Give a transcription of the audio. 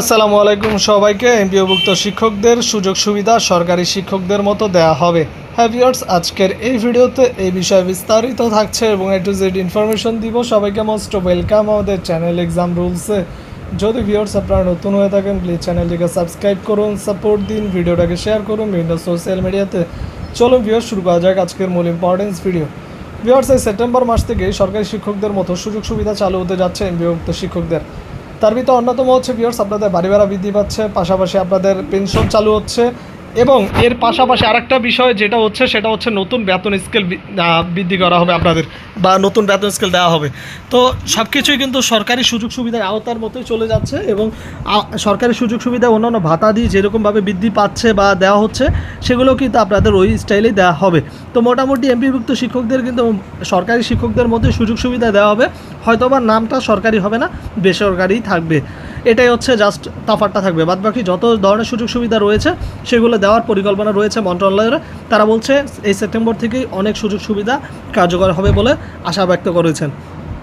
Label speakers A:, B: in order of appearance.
A: আসসালামু আলাইকুম সবাইকে। এমপিওভুক্ত শিক্ষকদের সুযোগ সুবিধা সরকারি শিক্ষকদের মতো দেয়া হবে। হ্যাঁ ভিউয়ার্স, আজকের এই ভিডিওতে এই বিষয়ে বিস্তারিত থাকছে এবং এ টু জেড ইনফরমেশন দিব। সবাইকে মোস্ট ওয়েলকাম আমাদের চ্যানেল এক্সাম রুলসে যদি ভিউয়ার্স আপনারা নতুন হয়ে থাকেন প্লিজ চ্যানেলটিকে সাবস্ক্রাইব করুন সাপোর্ট দিন, ভিডিওটাকে শেয়ার করুন, বিভিন্ন সোশ্যাল মিডিয়াতে চলো ভিউয়ার্স, শুরু করা যাক আজকের মূল ইম্পর্টেন্স ভিডিও ভিউয়ার্স, এই সেপ্টেম্বর মাস থেকে সরকারি শিক্ষকদের মতো সুযোগ সুবিধা চালু হতে যাচ্ছে এমপিওভুক্ত শিক্ষকদের। তার ভিতরে অন্যতম হচ্ছে বিয়ার্স আপনাদের বাড়ি ভাড়া বৃদ্ধি পাচ্ছে, পাশাপাশি আপনাদের পেনশন চালু হচ্ছে। এবং এর পাশাপাশি আরেকটা বিষয় যেটা হচ্ছে, সেটা হচ্ছে নতুন বেতন স্কেল বৃদ্ধি করা হবে আপনাদের, বা নতুন বেতন স্কেল দেওয়া হবে। তো সব কিছুই কিন্তু সরকারি সুযোগ সুবিধার আওতার মতোই চলে যাচ্ছে এবং সরকারি সুযোগ সুবিধা অন্যান্য ভাতা দিয়ে যেরকমভাবে বৃদ্ধি পাচ্ছে বা দেওয়া হচ্ছে সেগুলো কিন্তু আপনাদের ওই স্টাইলেই দেওয়া হবে। তো মোটামুটি এমপিভুক্ত শিক্ষকদের কিন্তু সরকারি শিক্ষকদের মধ্যে সুযোগ সুবিধা দেওয়া হবে, হয়তোবা নামটা সরকারি হবে না বেসরকারি থাকবে। এটাই হচ্ছে জাস্ট তাফারটা থাকবে। বাদ বাকি যত ধরনের সুযোগ সুবিধা রয়েছে, সেগুলো দেওয়ার পরিকল্পনা রয়েছে মন্ত্রণালয়ের। তারা বলছে, এই সেপ্টেম্বর থেকেই অনেক সুযোগ সুবিধা কার্যকর হবে বলে আশা ব্যক্ত করেছেন।